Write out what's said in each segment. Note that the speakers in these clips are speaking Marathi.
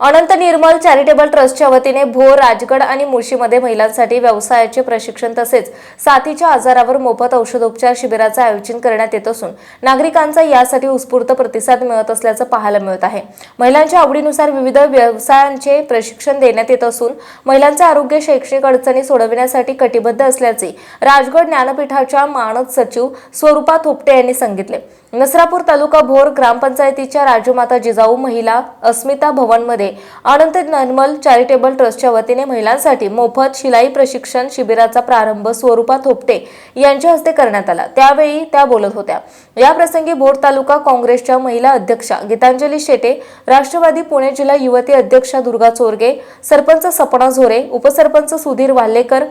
अनंत निर्मल चॅरिटेबल ट्रस्टच्या वतीने भोर राजगड आणि मुळशीमध्ये महिलांसाठी व्यवसायाचे प्रशिक्षण तसेच साथीच्या आजारावर मोफत औषधोपचार शिबिराचं आयोजन करण्यात येत असून नागरिकांचा यासाठी उत्स्फूर्त प्रतिसाद मिळत असल्याचं पाहायला मिळत आहे. महिलांच्या आवडीनुसार विविध व्यवसायांचे प्रशिक्षण देण्यात येत असून महिलांचे आरोग्य शैक्षणिक अडचणी सोडविण्यासाठी कटिबद्ध असल्याचे राजगड ज्ञानपीठाच्या मानद सचिव स्वरूपा थोपटे यांनी सांगितले. नसरापूर तालुका भोर ग्रामपंचायतीच्या राजमाता जिजाऊ महिला अस्मिता भवनमध्ये अनंत नर्मल चॅरिटेबल ट्रस्टच्या वतीने महिलांसाठी मोफत शिलाई प्रशिक्षण शिबिराचा प्रारंभ स्वरूपा थोपटे यांच्या हस्ते करण्यात आला. त्यावेळी त्या बोलत होत्या. याप्रसंगी भोर तालुका काँग्रेसच्या महिला अध्यक्षा गीतांजली शेटे राष्ट्रवादी पुणे जिल्हा युवती अध्यक्षा दुर्गा चोरगे सरपंच सपना झोरे उपसरपंच सुधीर वाल्हेकर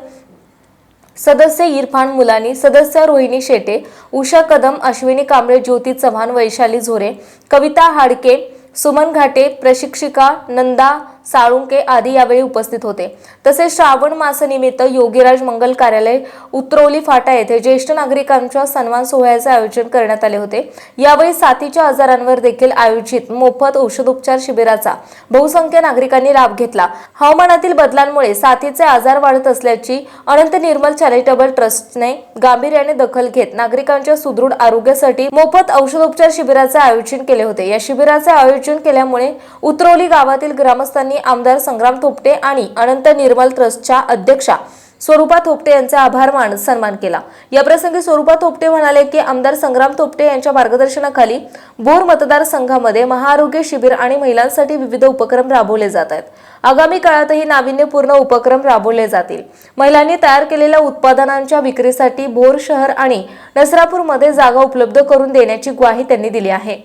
सदस्य इरफान मुलानी सदस्य रोहिणी शेटे उषा कदम अश्विनी कांबळे ज्योती चव्हाण वैशाली झोरे कविता हाडके सुमन घाटे प्रशिक्षिका नंदा साळुंके आदी यावेळी उपस्थित होते. तसेच श्रावण मासानिमित्त योगीराज मंगल कार्यालय उत्रवली फाटा येथे ज्येष्ठ नागरिकांच्या सन्मान सोहळ्याचे आयोजन करण्यात आले होते. यावेळी साथीच्या आजारांवर देखील आयोजित मोफत औषधोपचार शिबिराचा बहुसंख्य नागरिकांनी लाभ घेतला. हवामानातील बदलांमुळे साथीचे आजार वाढत असल्याची अनंत निर्मल चॅरिटेबल ट्रस्टने गांभीर्याने दखल घेत नागरिकांच्या सुदृढ आरोग्यासाठी मोफत औषधोपचार शिबिराचे आयोजन केले होते. या शिबिराचे आयोजन केल्यामुळे उत्रवली गावातील ग्रामस्थांनी आमदार संग्राम थोपटे आणि अनंत निर्मल ट्रस्टच्या अध्यक्षा स्वरूपा थोपटे यांचा आभार मान सन्मान केला. याप्रसंगी स्वरूपा थोपटे म्हणाले की आमदार संग्राम थोपटे यांच्या मार्गदर्शनाखाली बोर मतदारसंघामध्ये महाआरोग्य शिबिर आणि महिलांसाठी विविध उपक्रम राबवले जात आहेत. आगामी काळातही नाविन्यपूर्ण उपक्रम राबवले जातील. महिलांनी तयार केलेल्या उत्पादनांच्या विक्रीसाठी भोर शहर आणि नसरापूरमध्ये जागा उपलब्ध करून देण्याची ग्वाही त्यांनी दिली आहे.